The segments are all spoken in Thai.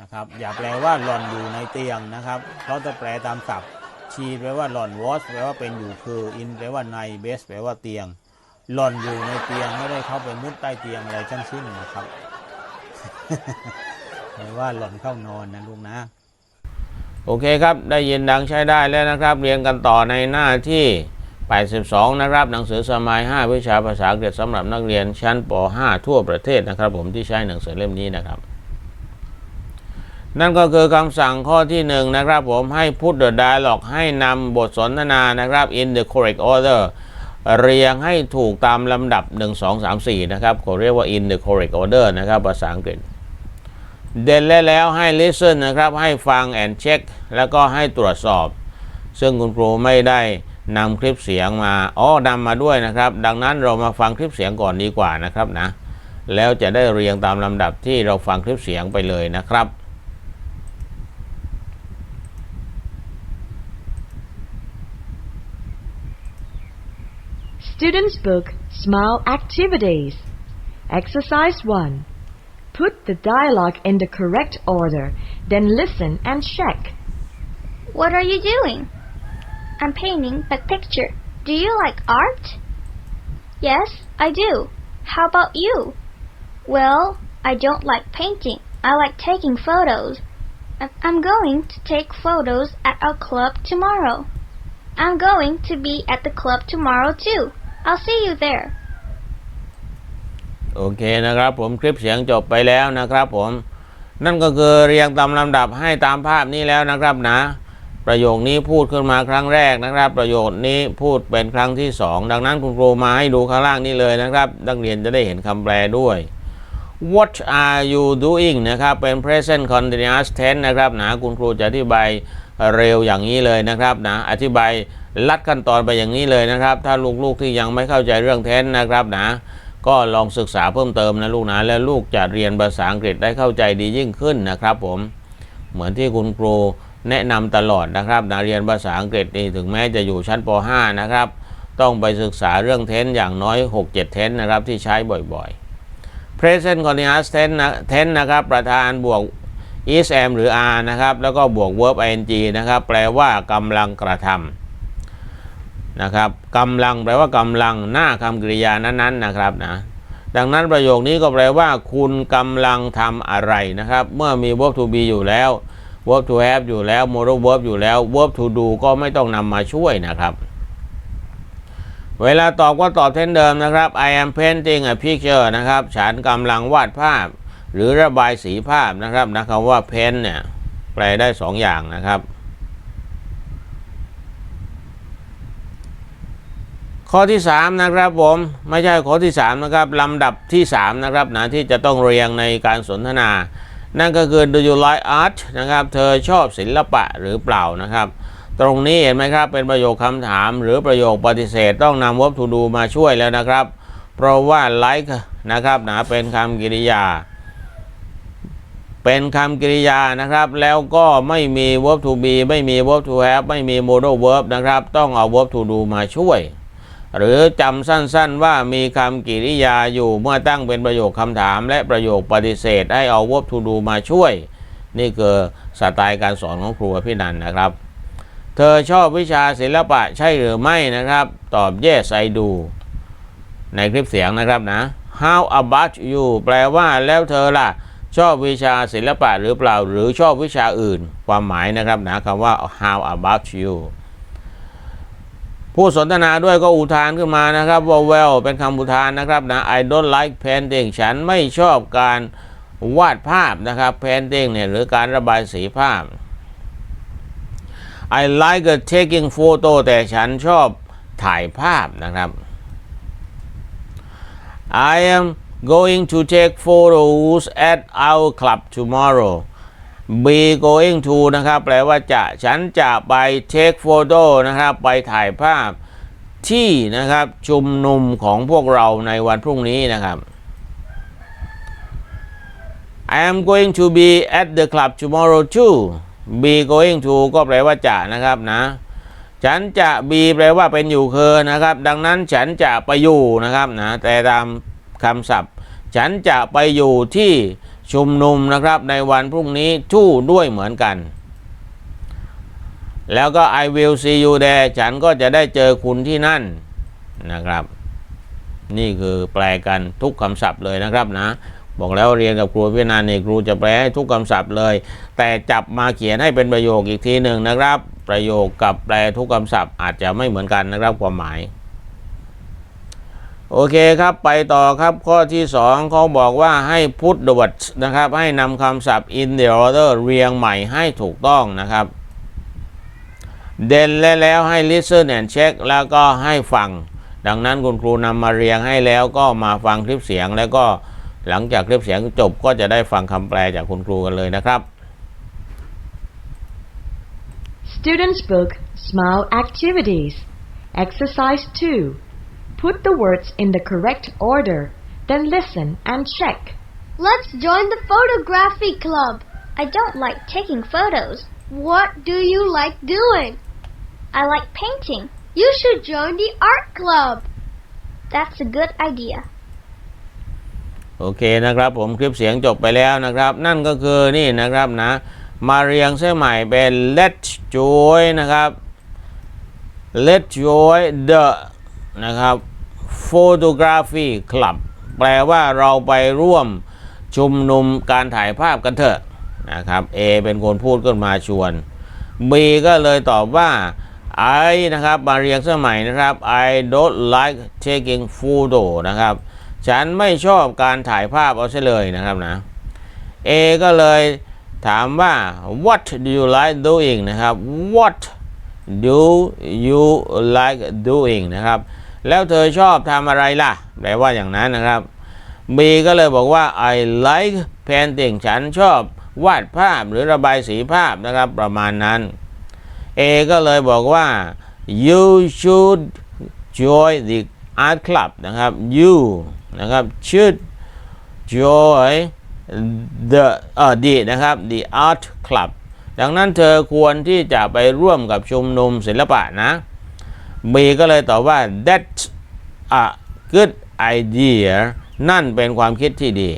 นะครับ อย่าแปลว่าหล่อนอยู่ในเตียงนะครับ เพราะจะแปลตามศัพท์ ชีแปลว่าหล่อน was แปลว่าเป็นอยู่คือ in แปลว่าใน base แปลว่าเตียง หล่อนอยู่ในเตียงไม่ได้เข้าไปมุดใต้เตียงอะไรทั้งสิ้นนะครับแปลว่าหล่อนเข้านอนนะลูกนะ โอเคครับ ได้ยินดังใช้ได้แล้วนะครับ เรียนกันต่อในหน้าที่82 นะครับ หนังสือสมัย 5 วิชาภาษาอังกฤษสำหรับนักเรียนชั้นป .5 ทั่วประเทศนะครับ ผมที่ใช้หนังสือเล่มนี้นะครับ นั่นก็คือคำสั่งข้อที่หนึ่งนะครับผมให้ put the dialogue ให้นำบทสนทนานะครับ in the correct order เรียงให้ถูกตามลำดับ 1 2 3 4 นะครับเขาเรียกว่า in the correct order นะครับ ภาษาอังกฤษ เด่นและแล้วให้ listen นะครับ ให้ฟัง and check แล้วก็ให้ตรวจสอบ ซึ่งคุณครูไม่ได้นำคลิปเสียงมาอ๋อนำมาด้วยนะครับ ดังนั้นเรามาฟังคลิปเสียงก่อนดีกว่านะครับนะ แล้วจะได้เรียงตามลำดับที่เราฟังคลิปเสียงไปเลยนะครับ Students Book Smile Activities Exercise 1 Put the dialogue in the correct order, then listen and check. What are you doing? I'm painting a picture. Do you like art? Yes, I do. How about you? Well, I don't like painting. I like taking photos. I'm going to take photos at our club tomorrow. I'm going to be at the club tomorrow too. I'll see you there. โอเคนะครับผมคลิปเสียงจบไปแล้วนะครับผม นั่นก็คือเรียงตามลำดับให้ตามภาพนี้แล้วนะครับนะ ประโยคนี้พูดขึ้นมาครั้งแรกนะครับ ประโยคนี้พูดเป็นครั้งที่สองดังนั้นคุณครูมาให้ดูข้างล่างนี้เลยนะครับนักเรียนจะได้เห็นคำแปลด้วย What are you doing นะครับ เป็น present continuous tense นะครับนะคุณครูจะอธิบายเร็วอย่างนี้เลยนะครับนะอธิบายลัดขั้นตอนไปอย่างนี้เลยนะครับ ถ้าลูกๆที่ยังไม่เข้าใจเรื่อง tense นะครับนะก็ลองศึกษาเพิ่มเติมนะลูกนะแล้วลูกจะเรียนภาษาอังกฤษได้เข้าใจดียิ่งขึ้นนะครับผมเหมือนที่คุณครูแนะนำตลอดนะครับนะเรียนภาษาอังกฤษนี่ถึงแม้จะอยู่ชั้นป .5 นะครับ ต้องไปศึกษาเรื่องเทนอย่างน้อย 6-7 เทนนะครับที่ใช้บ่อยๆ present continuous tense นะ tense นะครับ ประธานบวก is am หรือ are นะครับ แล้วก็บวก verb ing นะครับ แปลว่ากำลังกระทำนะครับกำลังแปลว่ากำลังหน้าคำกริยานั้นๆนะครับนะดังนั้นประโยคนี้ก็แปลว่า คุณกำลังทำอะไรนะครับ เมื่อมี verb to be อยู่แล้ว verb to have อยู่แล้ว modal verb อยู่แล้ว verb to do ก็ไม่ต้องนำมาช่วยนะครับ เวลาตอบก็ตอบเช่นเดิมนะครับ I am painting a picture นะครับ ฉันกำลังวาดภาพ หรือระบายสีภาพนะครับนะคำว่า paint เนี่ย แปลได้สองอย่างนะครับ ข้อที่ 3 นะครับผม ไม่ใช่ข้อที่ 3 นะครับลำดับที่ 3 นะครับนะที่จะต้องเรียงในการสนทนา นั่นก็คือ do you like art นะครับ เธอชอบศิลปะหรือเปล่านะครับ ตรงนี้เห็นไหมครับ เป็นประโยคคำถามหรือประโยคปฏิเสธต้องนำ verb to do มาช่วยแล้วนะครับ เพราะว่า like นะครับนะเป็นคำกริยา เป็นคำกริยานะครับ แล้วก็ไม่มี verb to be ไม่มี verb to have ไม่มี modal verb นะครับ ต้องเอา verb to do มาช่วย หรือจำสั้นๆว่ามีคำกริยาอยู่เมื่อตั้งเป็นประโยคคำถาม และประโยคปฏิเสธ ให้เอา verb to do มาช่วย นี่คือสไตล์การสอนของครูพี่นันนะครับ เธอชอบวิชาศิลปะใช่หรือไม่นะครับ ตอบ yes I do ในคลิปเสียงนะครับนะ how about you แปลว่าแล้วเธอล่ะ ชอบวิชาศิลปะหรือเปล่า หรือชอบวิชาอื่น ความหมายนะครับนะคำว่า how about you ผู้สนทนาด้วยก็อุทานขึ้นมานะครับว่า well เป็นคำอุทานนะครับนะ I don't like painting ฉันไม่ชอบการวาดภาพนะครับ painting เนี่ยหรือการระบายสีภาพ I like taking photo แต่ฉันชอบถ่ายภาพนะครับ I am going to take photos at our club tomorrow be going to นะครับ แปลว่าจะฉันจะไป take photo นะครับ ไปถ่ายภาพที่นะครับชุมนุมของพวกเราในวันพรุ่งนี้นะครับ I am going to be at the club tomorrow too be going to ก็แปลว่าจะนะครับนะ ฉันจะ be แปลว่าเป็นอยู่คือนะครับ ดังนั้นฉันจะไปอยู่นะครับนะแต่ตามคำศัพท์ ฉันจะไปอยู่ที่ชุมนุมนะครับในวันพรุ่งนี้ทู่ด้วยเหมือนกัน แล้วก็ I will see you there ฉันก็จะได้เจอคุณที่นั่นนะครับ นี่คือแปลกันทุกคำศัพท์เลยนะครับนะ บอกแล้วเรียนกับครูพิจารณาเนี่ยครูจะแปลให้ทุกคำศัพท์เลย แต่จับมาเขียนให้เป็นประโยคอีกทีหนึ่งนะครับ ประโยคกับแปลทุกคำศัพท์อาจจะไม่เหมือนกันนะครับความหมาย โอเคครับไปต่อครับข้อที่สองเขาบอกว่าให้ put the words นะครับ ให้นำคำศัพท์ in the order เรียงใหม่ให้ถูกต้องนะครับเด่นและแล้วให้ listen and check แล้วก็ให้ฟัง ดังนั้นคุณครูนำมาเรียงให้แล้วก็มาฟังคลิปเสียงแล้วก็ หลังจากคลิปเสียงจบก็จะได้ฟังคำแปลจากคุณครูกันเลยนะครับ Students' Book Smile Activities. Exercise 2. Put the words in the correct order, then listen and check. Let's join the photography club. I don't like taking photos. What do you like doing? I like painting. You should join the art club. That's a good idea. โอเคนะครับผมคลิปเสียงจบไปแล้วนะครับ นั่นก็คือนี่นะครับนะ มาเรียงเส้นใหม่เป็น let's join นะครับ let's join the นะครับ photography club แปลว่าเราไปร่วมชุมนุมการถ่ายภาพกันเถอะนะครับ A เป็นคนพูดขึ้นมาชวน B ก็เลยตอบว่า I นะครับมาเรียงเส้นใหม่นะครับ I don't like taking photo นะครับ ฉันไม่ชอบการถ่ายภาพเอาเสียเลยนะครับนะ A ก็เลยถามว่า what do you like doing นะครับ what do you like doing นะครับ แล้วเธอชอบทำอะไรล่ะแปลว่าอย่างนั้นนะครับ B ก็เลยบอกว่า I like painting ฉันชอบวาดภาพหรือระบายสีภาพนะครับประมาณนั้น A ก็เลยบอกว่า you should join the art club นะครับ you นะครับ should join the เอ่อ the นะครับ the art club ดังนั้นเธอควรที่จะไปร่วมกับชุมนุมศิลปะนะ B ก็เลยตอบว่า that's a good idea นั่นเป็นความคิดที่ดี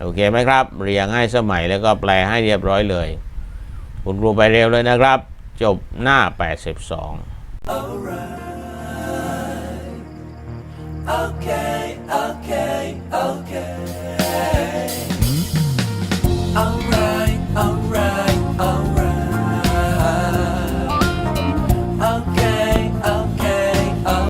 โอเคไหมครับ เรียงให้สมัยแล้วก็แปลให้เรียบร้อยเลย คุณครูไปเร็วเลยนะครับ จบหน้า 82 Okay, okay, okay.